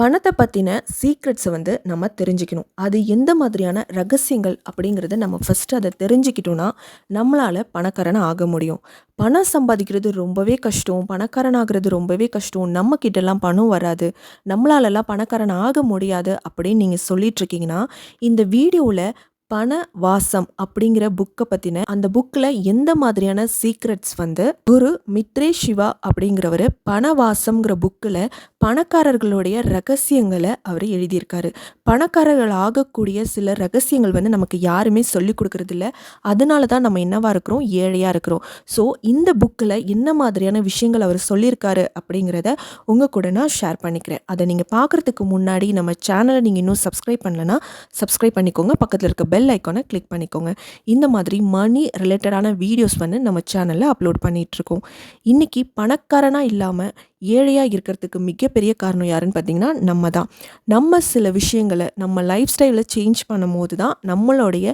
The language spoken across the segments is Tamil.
பணத்தை பற்றின சீக்ரெட்ஸை வந்து நம்ம தெரிஞ்சுக்கணும். அது எந்த மாதிரியான ரகசியங்கள் அப்படிங்கிறத நம்ம ஃபஸ்ட்டு அதை தெரிஞ்சுக்கிட்டோன்னா நம்மளால் பணக்காரன் ஆக முடியும். பணம் சம்பாதிக்கிறது ரொம்பவே கஷ்டம். பணக்காரன் ஆகிறது ரொம்பவே கஷ்டம். நம்ம கிட்டலாம் பணம் வராது. நம்மளாலலாம் பணக்காரன் ஆக முடியாது அப்படின்னு நீங்கள் சொல்லிட்டு இருக்கீங்கன்னா இந்த வீடியோவில் பண வாசம் அப்படிங்கிற புக்கை பற்றின அந்த புக்கில் எந்த மாதிரியான சீக்ரெட்ஸ் வந்து குரு மித்ரே சிவா அப்படிங்கிறவர் பணவாசம்ங்கிற புக்கில் பணக்காரர்களுடைய ரகசியங்களை அவர் எழுதியிருக்காரு. பணக்காரர்கள் ஆகக்கூடிய சில ரகசியங்கள் வந்து நமக்கு யாருமே சொல்லி கொடுக்கறதில்ல. அதனால தான் நம்ம என்னவாக இருக்கிறோம்? ஏழையாக இருக்கிறோம். ஸோ இந்த புக்கில் என்ன மாதிரியான விஷயங்கள் அவர் சொல்லியிருக்காரு அப்படிங்கிறத உங்கள் கூட நான் ஷேர் பண்ணிக்கிறேன். அதை நீங்கள் பார்க்குறதுக்கு முன்னாடி நம்ம சேனலை நீங்கள் இன்னும் சப்ஸ்கிரைப் பண்ணலன்னா சப்ஸ்கிரைப் பண்ணிக்கோங்க. பக்கத்தில் இருக்க பெல் ஐக்கானை கிளிக் பண்ணிக்கோங்க. இந்த மாதிரி மணி ரிலேட்டடான வீடியோஸ் வந்து நம்ம சேனலில் அப்லோட் பண்ணிகிட்ருக்கோம் இன்றைக்கி பணக்காரனாக இல்லாமல் ஏழையாக இருக்கிறதுக்கு மிகப்பெரிய காரணம் யாருன்னு பார்த்தீங்கன்னா நம்ம தான் நம்ம சில விஷயங்களை நம்ம லைஃப் ஸ்டைலில் சேஞ்ச் பண்ணும் போது தான் நம்மளுடைய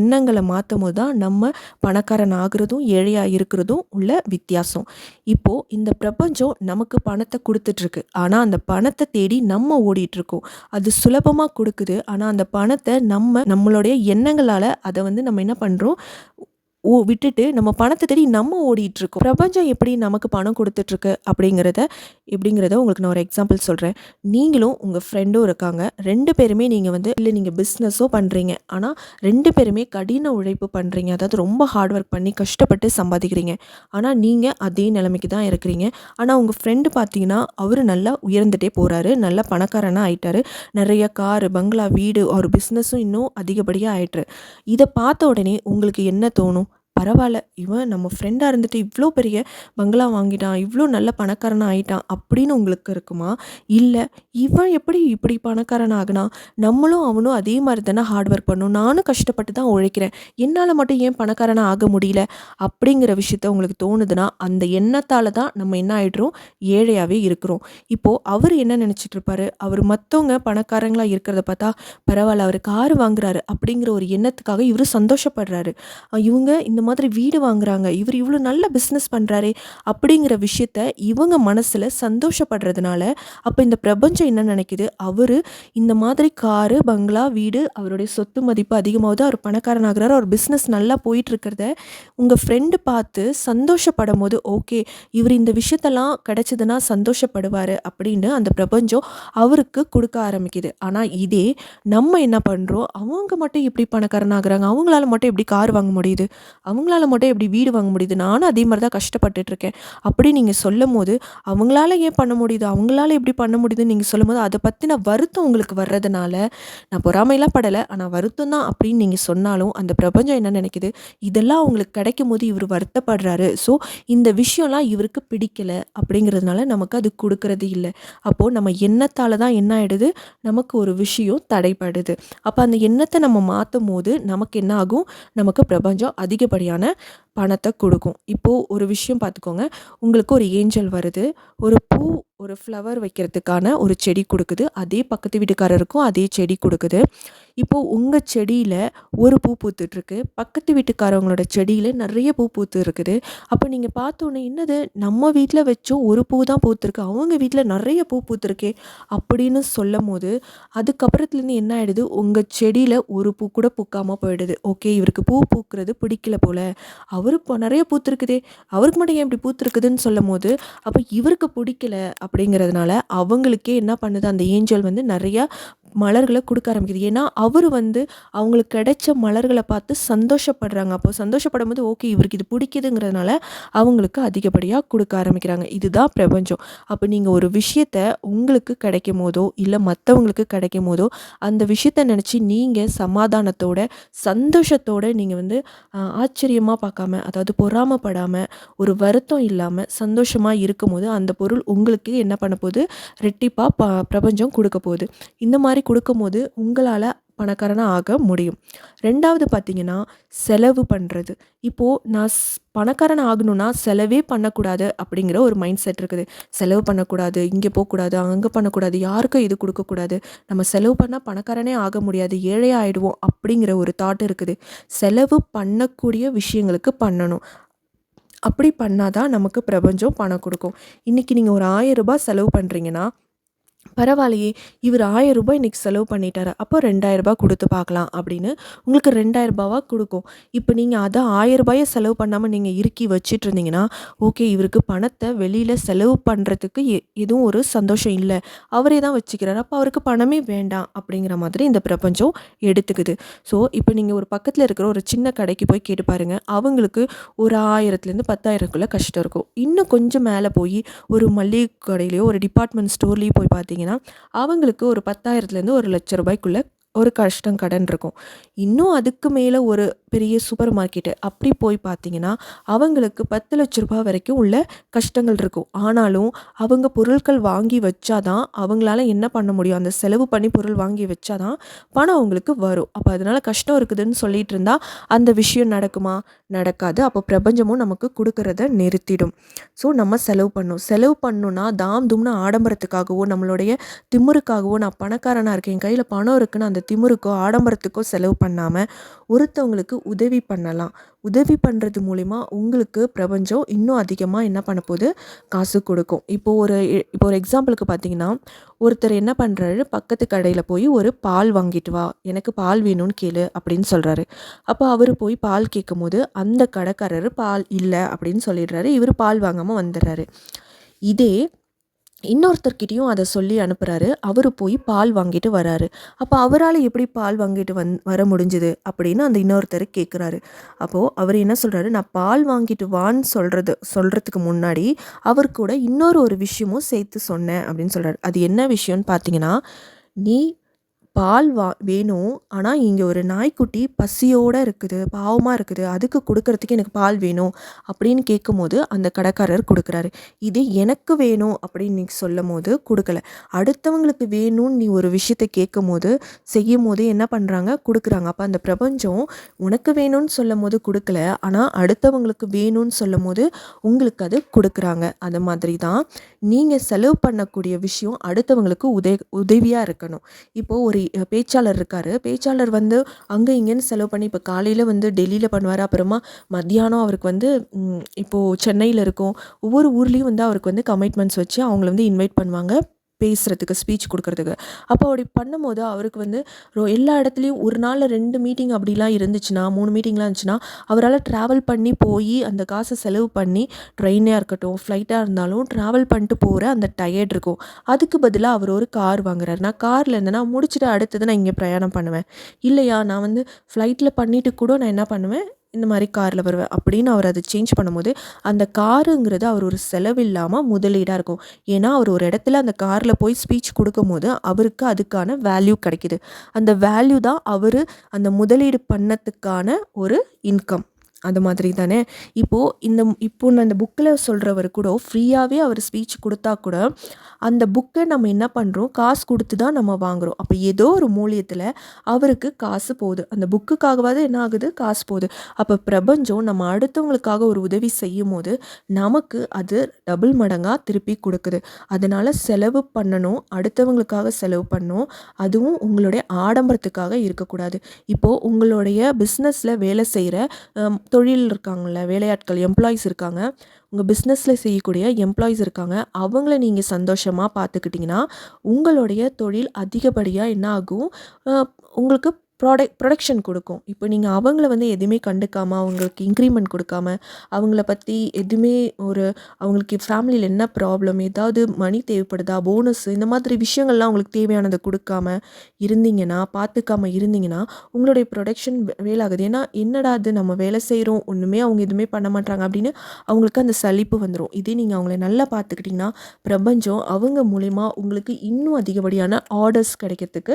எண்ணங்களை மாற்றும் போது தான் நம்ம பணக்காரன் ஆகிறதும் ஏழையாக இருக்கிறதும் உள்ள வித்தியாசம். இப்போது இந்த பிரபஞ்சம் நமக்கு பணத்தை கொடுத்துட்ருக்கு. ஆனால் அந்த பணத்தை தேடி நம்ம ஓடிட்டுருக்கோம். அது சுலபமாக கொடுக்குது. ஆனால் அந்த பணத்தை நம்ம நம்மளுடைய எண்ணங்களால் அதை வந்து நம்ம என்ன பண்ணுறோம் ஓ விட்டுட்டு நம்ம பணத்தை தேடி நம்ம ஓடிட்டுருக்கோம். பிரபஞ்சம் எப்படி நமக்கு பணம் கொடுத்துட்ருக்கு அப்படிங்கிறத எப்படிங்கிறத உங்களுக்கு நான் ஒரு எக்ஸாம்பிள் சொல்கிறேன் நீங்களும் உங்கள் ஃப்ரெண்டும் இருக்காங்க. ரெண்டு பேருமே நீங்கள் வந்து இல்லை நீங்கள் பிஸ்னஸோ பண்ணுறீங்க ஆனால் ரெண்டு பேருமே கடின உழைப்பு பண்ணுறீங்க அதாவது ரொம்ப ஹார்ட் ஒர்க் பண்ணி கஷ்டப்பட்டு சம்பாதிக்கிறீங்க. ஆனால் நீங்கள் அதே நிலைமைக்கு தான் இருக்கிறீங்க. ஆனால் உங்கள் ஃப்ரெண்டு பார்த்தீங்கன்னா அவர் நல்லா உயர்ந்துகிட்டே போகிறாரு நல்லா பணக்காரனாக ஆயிட்டாரு. நிறைய காரு பங்களா வீடு ஒரு பிஸ்னஸும் இன்னும் அதிகப்படியாக ஆயிட்டுரு இதை பார்த்த உடனே உங்களுக்கு என்ன தோணும்? பரவாயில்ல இவன் நம்ம ஃப்ரெண்டாக இருந்துட்டு இவ்வளோ பெரிய பங்களா வாங்கிட்டான் இவ்வளோ நல்ல பணக்காரனாக ஆயிட்டான் அப்படின்னு உங்களுக்கு இருக்குமா? இல்லை இவன் எப்படி இப்படி பணக்காரன் ஆகினா? நம்மளும் அவனும் அதே மாதிரி தானே ஹார்ட் ஒர்க் பண்ணும். நானும் கஷ்டப்பட்டு தான் உழைக்கிறேன். என்னால் மட்டும் ஏன் பணக்காரனாக ஆக முடியல? அப்படிங்கிற விஷயத்த உங்களுக்கு தோணுதுன்னா அந்த எண்ணத்தால் தான் நம்ம என்ன ஆகிடுறோம் ஏழையாகவே இருக்கிறோம். இப்போது அவர் என்ன நினச்சிட்டு இருப்பாரு? அவர் மற்றவங்க பணக்காரங்களாக இருக்கிறத பார்த்தா பரவாயில்ல அவர் கார் வாங்குறாரு அப்படிங்கிற ஒரு எண்ணத்துக்காக இவர் சந்தோஷப்படுறாரு. இவங்க இந்த மாதிரி வீடு வாங்குறாங்க. இவர் இவ்வளோ நல்ல பிஸ்னஸ் பண்ணுறாரே அப்படிங்கிற விஷயத்த இவங்க மனசில் சந்தோஷப்படுறதுனால அப்போ இந்த பிரபஞ்சம் என்ன நினைக்குது? அவர் இந்த மாதிரி காரு பங்களா வீடு அவருடைய சொத்து மதிப்பு அதிகமாகுது. அவர் பணக்காரனாகிறாரு அவர் பிஸ்னஸ் நல்லா போயிட்டுருக்கிறத உங்கள் ஃப்ரெண்டு பார்த்து சந்தோஷப்படும் போது ஓகே இவர் இந்த விஷயத்தெல்லாம் கிடச்சிதுன்னா சந்தோஷப்படுவார் அப்படின்னு அந்த பிரபஞ்சம் அவருக்கு கொடுக்க ஆரம்பிக்குது. ஆனால் இதே நம்ம என்ன பண்ணுறோம் அவங்க மட்டும் இப்படி பணக்காரன் ஆகுறாங்க. அவங்களால மட்டும் எப்படி கார் வாங்க முடியுது. அவங்களால மட்டும் எப்படி வீடு வாங்க முடியுது? நானும் அதே மாதிரி தான் கஷ்டப்பட்டுட்ருக்கேன் அப்படி நீங்கள் சொல்லும் போது அவங்களால ஏன் பண்ண முடியுது? அவங்களால எப்படி பண்ண முடியுதுன்னு நீங்கள் சொல்லும் போது அதை பற்றின வருத்தம் உங்களுக்கு வர்றதுனால நான் பொறாமையெல்லாம் படலை. ஆனால் வருத்தம் தான் அப்படின்னு நீங்கள் சொன்னாலும் அந்த பிரபஞ்சம் என்ன நினைக்குது? இதெல்லாம் அவங்களுக்கு கிடைக்கும் போது இவர் வருத்தப்படுறாரு. ஸோ இந்த விஷயம்லாம் இவருக்கு பிடிக்கலை அப்படிங்கிறதுனால நமக்கு அது கொடுக்கறது இல்லை. அப்போது நம்ம எண்ணத்தால் தான் என்ன ஆகிடுது நமக்கு ஒரு விஷயம் தடைப்படுது அப்போ அந்த எண்ணத்தை நம்ம மாற்றும் போது நமக்கு என்ன ஆகும்? நமக்கு பிரபஞ்சம் அதிகப்படி அதிகப்படியான பணத்தை கொடுக்கும். இப்போது ஒரு விஷயம் பார்த்துக்கோங்க. உங்களுக்கு ஒரு ஏஞ்சல் வருது. ஒரு பூ ஒரு ஃப்ளவர் வைக்கிறதுக்கான ஒரு செடி கொடுக்குது. அதே பக்கத்து வீட்டுக்காரருக்கும் அதே செடி கொடுக்குது. இப்போது உங்கள் செடியில் ஒரு பூ பூத்துட்ருக்கு. பக்கத்து வீட்டுக்காரவங்களோட செடியில் நிறைய பூ பூத்து இருக்குது அப்போ நீங்கள் பார்த்தோன்னே என்னது? நம்ம வீட்டில் வச்சோம் ஒரு பூ தான் பூத்துருக்கு. அவங்க வீட்டில் நிறைய பூ பூத்துருக்கே அப்படின்னு சொல்லும் போது அதுக்கப்புறத்துலேருந்து என்ன ஆகிடுது உங்கள் செடியில் ஒரு பூ கூட பூக்காமல் போயிடுது. ஓகே இவருக்கு பூ பூக்கிறது பிடிக்கல போல். அவரு இப்போ நிறைய பூத்துருக்குதே. அவருக்கு மட்டும் ஏன் இப்படி பூத்துருக்குதுன்னு சொல்லும் போது அப்போ இவருக்கு பிடிக்கல. அப்படிங்கிறதுனால அவங்களுக்கே என்ன பண்ணுது? அந்த ஏஞ்சல் வந்து நிறையா மலர்களை கொடுக்க ஆரம்பிக்குது. ஏன்னா அவர் வந்து அவங்களுக்கு கிடைச்ச மலர்களை பார்த்து சந்தோஷப்படுறாங்க. அப்போ சந்தோஷப்படும் போது ஓகே இவருக்கு இது பிடிக்குதுங்கிறதுனால அவங்களுக்கு அதிகப்படியாக கொடுக்க ஆரம்பிக்கிறாங்க. இதுதான் பிரபஞ்சம். அப்போ நீங்கள் ஒரு விஷயத்த உங்களுக்கு கிடைக்கும் போதோ இல்லை மற்றவங்களுக்கு கிடைக்கும் போதோ அந்த விஷயத்த நினச்சி நீங்கள் சமாதானத்தோட சந்தோஷத்தோட நீங்கள் வந்து ஆச்சரியமாக பார்க்காம அதாவது பொறாமப்படாமல் ஒரு வருத்தம் இல்லாமல் சந்தோஷமாக இருக்கும்போது அந்த பொருள் உங்களுக்கு என்ன பண்ண போகுது? ரெட்டிப்பாக ப பிரபஞ்சம் கொடுக்க போகுது. இந்த மாதிரி கொடுக்கும்போது உங்களால் பணக்காரனாக ஆக முடியும். ரெண்டாவது பார்த்தீங்கன்னா செலவு பண்ணுறது இப்போது நான் பணக்காரன் ஆகணும்னா செலவே பண்ணக்கூடாது அப்படிங்கிற ஒரு மைண்ட் செட் இருக்குது. செலவு பண்ணக்கூடாது இங்கே போகக்கூடாது அங்கே பண்ணக்கூடாது யாருக்கும் இது கொடுக்கக்கூடாது. நம்ம செலவு பண்ணால் பணக்காரனே ஆக முடியாது ஏழையாக ஆகிடுவோம் அப்படிங்கிற ஒரு தாட் இருக்குது. செலவு பண்ணக்கூடிய விஷயங்களுக்கு பண்ணணும். அப்படி பண்ணாதான் நமக்கு பிரபஞ்சம் பணம் கொடுக்கும். இன்றைக்கி நீங்கள் ஒரு ஆயிரம் ரூபாய் செலவு பண்ணுறீங்கன்னா பரவாயில்லையே இவர் ஆயிரம் ரூபாய் இன்றைக்கி செலவு பண்ணிட்டாரு. அப்போ ரெண்டாயிரரூபா கொடுத்து பார்க்கலாம் அப்படின்னு உங்களுக்கு ரூ. 2000வா குடுக்கும். இப்ப நீங்க அத ரூ. 1000 செலவு பண்ணாமல் நீங்கள் இறுக்கி வச்சுட்டு இருந்தீங்கன்னா, ஓகே இவருக்கு பணத்தை வெளியில் செலவு பண்ணுறதுக்கு எ எதுவும் ஒரு சந்தோஷம் இல்லை அவரே தான் வச்சுக்கிறாரு. அப்போ அவருக்கு பணமே வேண்டாம் அப்படிங்கிற மாதிரி இந்த பிரபஞ்சம் எடுத்துக்குது. ஸோ, இப்போ நீங்கள் ஒரு பக்கத்தில் இருக்கிற ஒரு சின்ன கடைக்கு போய் கேட்டு பாருங்கள் அவங்களுக்கு ஒரு 1000லேருந்து 10,000க்குள்ள கஷ்டம் இருக்கும். இன்னும் கொஞ்சம் மேலே போய் ஒரு மளிகை கடையிலையோ ஒரு டிபார்ட்மெண்ட் ஸ்டோர்லேயோ போய் பார்த்து பார்த்தீங்கன்னா, அவங்களுக்கு ஒரு 10,000லேருந்து ஒரு லட்ச ரூபாய்க்குள்ள ஒரு கஷ்டம் கடன் இருக்கும். இன்னும் அதுக்கு மேலே ஒரு பெரிய சூப்பர் மார்க்கெட்டு அப்படி போய் பார்த்தீங்கன்னா, அவங்களுக்கு பத்து லட்ச ரூபாய் வரைக்கும் உள்ள கஷ்டங்கள் இருக்கும். ஆனாலும் அவங்க பொருட்கள் வாங்கி வச்சா தான் அவங்களால என்ன பண்ண முடியும்? அந்த செலவு பண்ணி பொருள் வாங்கி வச்சா தான் பணம் அவங்களுக்கு வரும். அப்போ அதனால கஷ்டம் இருக்குதுன்னு சொல்லிட்டு இருந்தா, அந்த விஷயம் நடக்குமா? நடக்காது. அப்போ பிரபஞ்சமும் நமக்கு கொடுக்கறத நிறுத்திடும். ஸோ, நம்ம செலவு பண்ணணும். செலவு பண்ணணும்னா தாம் தும்னு ஆடம்பரத்துக்காகவோ, நம்மளுடைய திமிருக்காகவோ, நான் பணக்காரனாக இருக்கேன், என் கையில் பணம் இருக்குன்னு அந்த திமுருக்கோ ஆடம்பரத்துக்கோ செலவு பண்ணாமல் ஒருத்தவங்களுக்கு உதவி பண்ணலாம். உதவி பண்ணுறது மூலிமா உங்களுக்கு பிரபஞ்சம் இன்னும் அதிகமாக என்ன பண்ண போது? காசு கொடுக்கும் இப்போ ஒரு இப்போ ஒரு எக்ஸாம்பிளுக்கு பார்த்தீங்கன்னா, ஒருத்தர் என்ன பண்ணுறாரு பக்கத்து கடையில் போய் ஒரு பால் வாங்கிட்டு வா. எனக்கு பால் வேணும்னு கேளு அப்படின்னு சொல்கிறாரு அப்போ அவர் போய் பால் கேட்கும்போது, அந்த கடைக்காரர் பால் இல்லை அப்படின்னு சொல்லிடுறாரு. இவர் பால் வாங்காமல் வந்துடுறாரு. இதே இன்னொருத்தர்கிட்டையும் அதை சொல்லி அனுப்புகிறாரு அவர் போய் பால் வாங்கிட்டு வராரு. அப்போ அவரால் எப்படி பால் வாங்கிட்டு வந் வர முடிஞ்சுது அப்படின்னு அந்த இன்னொருத்தர் கேட்குறாரு. அப்போது அவர் என்ன சொல்கிறாரு நான் பால் வாங்கிட்டு வான்னு சொல்கிறது சொல்கிறதுக்கு முன்னாடி, அவர் கூட இன்னொரு ஒரு விஷயமும் சேர்த்து சொன்னேன் அப்படின்னு சொல்கிறார் அது என்ன விஷயம்னு பார்த்தீங்கன்னா, நீ பால் வா வேணும். ஆனால் இங்கே ஒரு நாய்க்குட்டி பசியோடு இருக்குது. பாவமாக இருக்குது. அதுக்கு கொடுக்கறதுக்கு எனக்கு பால் வேணும் அப்படின்னு கேட்கும்போது, அந்த கடைக்காரர் கொடுக்குறாரு இது எனக்கு வேணும் அப்படின்னு நீ சொல்லும்போது கொடுக்கல அடுத்தவங்களுக்கு வேணும்னு நீ ஒரு விஷயத்த கேட்கும்போது, செய்யும்போது என்ன பண்ணுறாங்க கொடுக்குறாங்க அப்போ அந்த பிரபஞ்சம் உனக்கு வேணும்னு சொல்லும் போது கொடுக்கல ஆனால் அடுத்தவங்களுக்கு வேணும்னு சொல்லும்போது, உங்களுக்கு அது கொடுக்குறாங்க அது மாதிரி தான் நீங்கள் செலவு பண்ணக்கூடிய விஷயம் அடுத்தவங்களுக்கு உதவி உதவியாக இருக்கணும். இப்போது ஒரு பேச்சாளர் இருக்கார். பேச்சாளர் வந்து அங்கே இங்கேன்னு செலவு பண்ணி இப்போ காலையில் வந்து டெல்லியில் பண்ணுவார். அப்புறமா மத்தியானம் அவருக்கு வந்து இப்போது சென்னையில் இருக்கும். ஒவ்வொரு ஊர்லேயும் வந்து அவருக்கு வந்து கமிட்மெண்ட்ஸ் வச்சு அவங்கள வந்து இன்வைட் பண்ணுவாங்க. பேசுகிறதுக்கு ஸ்பீச் கொடுக்கறதுக்கு அப்போ அப்படி பண்ணும்போது அவருக்கு வந்து ரொ எல்லா இடத்துலையும் ஒரு நாளில் ரெண்டு மீட்டிங் அப்படிலாம் இருந்துச்சுன்னா, மூணு மீட்டிங்லாம் இருந்துச்சுன்னா, அவரால் ட்ராவல் பண்ணி போய் அந்த காசை செலவு பண்ணி ட்ரெயினாக இருக்கட்டும், ஃப்ளைட்டாக இருந்தாலும் ட்ராவல் பண்ணிட்டு போகிற அந்த டயர்ட் இருக்கும். அதுக்கு பதிலாக அவர் ஒரு கார் வாங்குறாரு. நான் காரில் இருந்தேன்னா முடிச்சுட்டு அடுத்தது நான் இங்கே பிரயாணம் பண்ணுவேன். இல்லையா நான் வந்து ஃப்ளைட்டில் பண்ணிட்டு கூட நான் என்ன பண்ணுவேன், இந்த மாதிரி காரில் வருவேன். அப்படின்னு அவர் அதை சேஞ்ச் பண்ணும்போது, அந்த காருங்கிறது அவர் ஒரு செலவில்லாமல் முதலீடாக இருக்கும். ஏன்னா, அவர் ஒரு இடத்துல அந்த காரில் போய் ஸ்பீச் கொடுக்கும்போது அவருக்கு அதுக்கான வேல்யூ கிடைக்கிது அந்த வேல்யூ தான் அவர் அந்த முதலீடு பண்ணத்துக்கான ஒரு இன்கம். அது மாதிரி தானே! இப்போது இந்த இப்போ நான் இந்த புக்கில் சொல்கிறவர் கூட ஃப்ரீயாகவே அவர் ஸ்பீச் கொடுத்தா கூட, அந்த புக்கை நம்ம என்ன பண்ணுறோம் காசு கொடுத்து தான் நம்ம வாங்குறோம். அப்போ ஏதோ ஒரு மூலியத்தில் அவருக்கு காசு போகுது. அந்த புக்குக்காகவாவது என்ன ஆகுது? காசு போகுது. அப்போ பிரபஞ்சம் நம்ம அடுத்தவங்களுக்காக ஒரு உதவி செய்யும்போது, நமக்கு அது டபுள் மடங்காக திருப்பி கொடுக்குது அதனால் செலவு பண்ணணும். அடுத்தவங்களுக்காக செலவு பண்ணணும். அதுவும் உங்களுடைய ஆடம்பரத்துக்காக இருக்கக்கூடாது. இப்போது உங்களுடைய பிஸ்னஸில் வேலை செய்கிற தொழில் இருக்காங்கல்ல, வேலையாட்கள் எம்ப்ளாயீஸ் இருக்காங்க. உங்கள் பிஸ்னஸில் செய்யக்கூடிய எம்ப்ளாயீஸ் இருக்காங்க. அவங்கள நீங்கள் சந்தோஷமாக பார்த்துக்கிட்டிங்கன்னா உங்களுடைய தொழில் அதிகப்படியாக என்ன ஆகும்? உங்களுக்கு ப்ராடக்ட் ப்ரொடக்ஷன் கொடுக்கும் இப்போ நீங்கள் அவங்கள வந்து எதுவுமே கண்டுக்காமல் அவங்களுக்கு இன்க்ரிமெண்ட் கொடுக்காம அவங்கள பற்றி எதுவுமே ஒரு அவங்களுக்கு ஃபேமிலியில் என்ன ப்ராப்ளம்? ஏதாவது மணி தேவைப்படுதா? போனஸ் இந்த மாதிரி விஷயங்கள்லாம் அவங்களுக்கு தேவையானதை கொடுக்காம இருந்தீங்கன்னா, பார்த்துக்காம இருந்தீங்கன்னா, உங்களுடைய ப்ரொடக்ஷன் வேலாகுது ஏன்னா, என்னடா இது நம்ம வேலை செய்கிறோம் ஒன்றுமே அவங்க எதுவுமே பண்ண மாட்டாங்க அப்படின்னு அவங்களுக்கு அந்த சலிப்பு வந்துடும் இதே நீங்கள் அவங்கள நல்லா பார்த்துக்கிட்டிங்கன்னா பிரபஞ்சம் அவங்க மூலிமா உங்களுக்கு இன்னும் அதிகப்படியான ஆர்டர்ஸ் கிடைக்கிறதுக்கு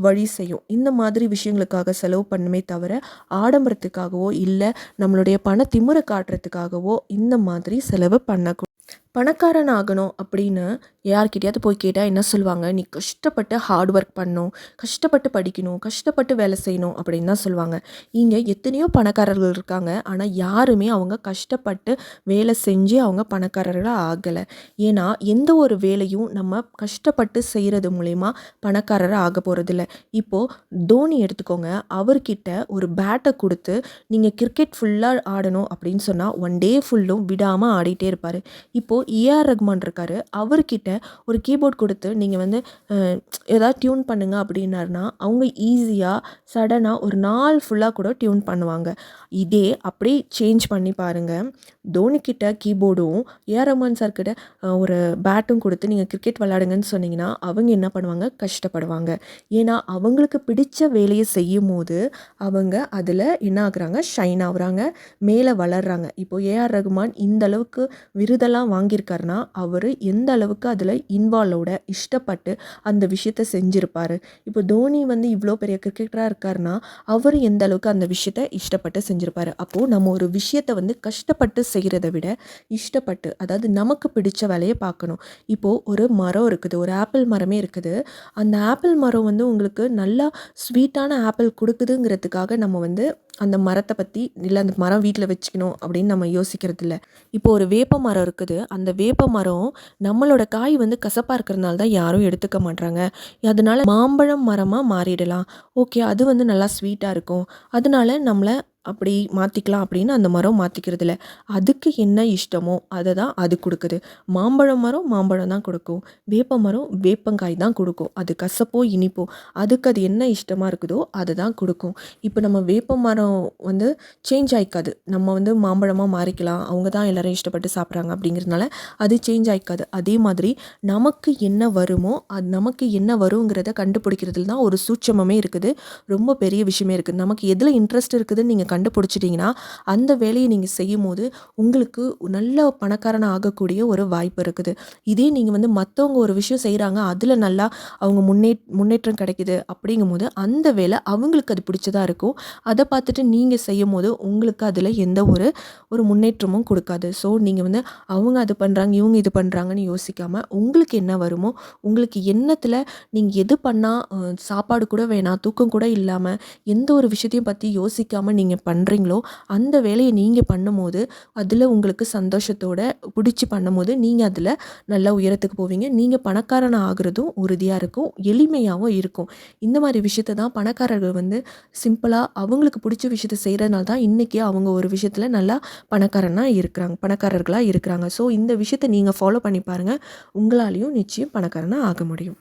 வழி செய்யும். இந்த மாதிரி விஷயம் விஷயங்களுக்காக செலவு பண்ணுமே தவிர, ஆடம்பரத்துக்காகவோ, இல்லை நம்மளுடைய பண திமிர காட்டுறதுக்காகவோ இந்த மாதிரி செலவு பண்ணக்கூடாது. பணக்காரன் ஆகணும் அப்படின்னு யார்கிட்டயாவது போய் கேட்டால் என்ன சொல்லுவாங்க? "நீ கஷ்டப்பட்டு ஹார்ட் ஒர்க் பண்ணணும். கஷ்டப்பட்டு படிக்கணும். கஷ்டப்பட்டு வேலை செய்யணும்." அப்படின்னு தான் சொல்லுவாங்க. இங்கே எத்தனையோ பணக்காரர்கள் இருக்காங்க. ஆனால் யாருமே அவங்க கஷ்டப்பட்டு வேலை செஞ்சு அவங்க பணக்காரர்களாக ஆகலை ஏன்னா, எந்த ஒரு வேலையும் நம்ம கஷ்டப்பட்டு செய்கிறது மூலயமா பணக்காரராக ஆக போகிறதில்ல இப்போது தோனி எடுத்துக்கோங்க. அவர்கிட்ட ஒரு பேட்டை கொடுத்து நீங்கள் கிரிக்கெட் ஃபுல்லாக ஆடணும்." அப்படின்னு சொன்னால் ஒன் டே ஃபுல்லும் விடாமல் ஆடிட்டே இருப்பார் இப்போ இப்போது ஏஆர் ரகுமான் இருக்காரு. அவர்கிட்ட ஒரு கீபோர்ட் கொடுத்து நீங்கள் வந்து ஏதாவது டியூன் பண்ணுங்க அப்படின்னாருனா அவங்க ஈஸியாக சடனாக ஒரு நாள் ஃபுல்லாக கூட டியூன் பண்ணுவாங்க. இதே அப்படியே சேஞ்ச் பண்ணி பாருங்கள் தோனிக்கிட்ட கீபோர்டும் ஏஆர் ரகுமான் சார்கிட்ட ஒரு பேட்டும் கொடுத்து நீங்கள் கிரிக்கெட் விளையாடுங்கன்னு சொன்னீங்கன்னா அவங்க என்ன பண்ணுவாங்க? கஷ்டப்படுவாங்க. ஏன்னா அவங்களுக்கு பிடிச்ச வேலையை செய்யும் போது அவங்க அதில் என்ன ஆகுறாங்க? ஷைன் ஆகுறாங்க. மேலே வளர்றாங்க. இப்போ ஏஆர் ரகுமான் இந்த அளவுக்கு விருதெல்லாம் வாங்கியிருக்காருனா அவர் எந்த அளவுக்கு அதில் இன்வால்வோட இஷ்டப்பட்டு அந்த விஷயத்த செஞ்சுருப்பார். இப்போ தோனி வந்து இவ்வளோ பெரிய கிரிக்கெட்டராக இருக்காருன்னா அவர் எந்த அளவுக்கு அந்த விஷயத்த இஷ்டப்பட்டு செஞ்சுருப்பாரு? அப்போது நம்ம ஒரு விஷயத்தை வந்து கஷ்டப்பட்டு செய்கிறத விட இஷ்டப்பட்டு அதாவது நமக்கு பிடிச்ச வேலையை பார்க்கணும் இப்போது ஒரு மரம் இருக்குது ஒரு ஆப்பிள் மரமே இருக்குது. அந்த ஆப்பிள் மரம் வந்து உங்களுக்கு நல்லா ஸ்வீட்டான ஆப்பிள் கொடுக்குதுங்கிறதுக்காக நம்ம வந்து அந்த மரத்தை பற்றி இல்லை அந்த மரம் வீட்டில் வச்சுக்கணும் அப்படின்னு நம்ம யோசிக்கிறது இல்லை இப்போ ஒரு வேப்ப மரம் இருக்குது அந்த வேப்ப மரம் நம்மளோட காய் வந்து கசப்பாக இருக்கிறதுனால தான் யாரும் எடுத்துக்க மாட்றாங்க. அதனால மாம்பழம் மரமாக மாறிடலாம். ஓகே அது வந்து நல்லா ஸ்வீட்டாக இருக்கும். அதனால நம்மளை அப்படி மாற்றிக்கலாம் அப்படின்னு அந்த மரம் மாற்றிக்கிறதில்ல அதுக்கு என்ன இஷ்டமோ அதை தான் அது கொடுக்குது. மாம்பழம் மரம் மாம்பழம் தான் கொடுக்கும். வேப்ப மரம் வேப்பங்காய் தான் கொடுக்கும். அது கசப்போ இனிப்போ அதுக்கு அது என்ன இஷ்டமாக இருக்குதோ அதை தான் கொடுக்கும். இப்போ நம்ம வேப்ப மரம் வந்து சேஞ்ச் ஆகிக்காது நம்ம வந்து மாம்பழமாக மாறிக்கலாம். அவங்க தான் எல்லோரும் இஷ்டப்பட்டு சாப்பிட்றாங்க அப்படிங்கிறதுனால அது சேஞ்ச் ஆகிக்காது அதே மாதிரி நமக்கு என்ன வருமோ அது நமக்கு என்ன வருங்கிறத கண்டுபிடிக்கிறதுல தான் ஒரு சூட்சமமே இருக்குது. ரொம்ப பெரிய விஷயமே இருக்குது. நமக்கு எதில் இன்ட்ரெஸ்ட் இருக்குதுன்னு நீங்கள் கண்டுபிடிச்சிட்டிங்கன்னா அந்த வேலையை நீங்கள் செய்யும் போது உங்களுக்கு நல்ல பணக்காரன் ஆகக்கூடிய ஒரு வாய்ப்பு இருக்குது. இதே நீங்கள் வந்து மற்றவங்க ஒரு விஷயம் செய்கிறாங்க அதில் நல்லா அவங்க முன்னே முன்னேற்றம் கிடைக்குது அப்படிங்கும்போது அந்த வேலை அவங்களுக்கு அது பிடிச்சதாக இருக்கும். அதை பார்த்துட்டு நீங்கள் செய்யும் போது உங்களுக்கு அதில் எந்த ஒரு ஒரு முன்னேற்றமும் கொடுக்காது. ஸோ நீங்கள் வந்து அவங்க அது பண்ணுறாங்க இவங்க இது பண்ணுறாங்கன்னு யோசிக்காமல் உங்களுக்கு என்ன வருமோ உங்களுக்கு எண்ணத்தில் நீங்கள் எது பண்ணால் சாப்பாடு கூட வேணாம் தூக்கம் கூட இல்லாமல் எந்த ஒரு விஷயத்தையும் பற்றி யோசிக்காமல் நீங்கள் நீங்கள் பண்ணுறீங்களோ அந்த வேலையை நீங்கள் பண்ணும்போது அதில் உங்களுக்கு சந்தோஷத்தோட பிடிச்சி பண்ணும்போது நீங்கள் அதில் நல்லா உயரத்துக்கு போவீங்க. நீங்கள் பணக்காரன் ஆகிறதும் உறுதியாக இருக்கும் எளிமையாகவும் இருக்கும். இந்த மாதிரி விஷயத்தை தான் பணக்காரர்கள் வந்து சிம்பிளாக அவங்களுக்கு பிடிச்ச விஷயத்த செய்கிறதுனால தான் இன்றைக்கி அவங்க ஒரு விஷயத்தில் நல்லா பணக்காரனாக இருக்கிறாங்க பணக்காரர்களாக இருக்கிறாங்க. ஸோ இந்த விஷயத்தை நீங்கள் ஃபாலோ பண்ணி பாருங்கள் உங்களாலையும் நிச்சயம் பணக்காரனாக ஆக முடியும்.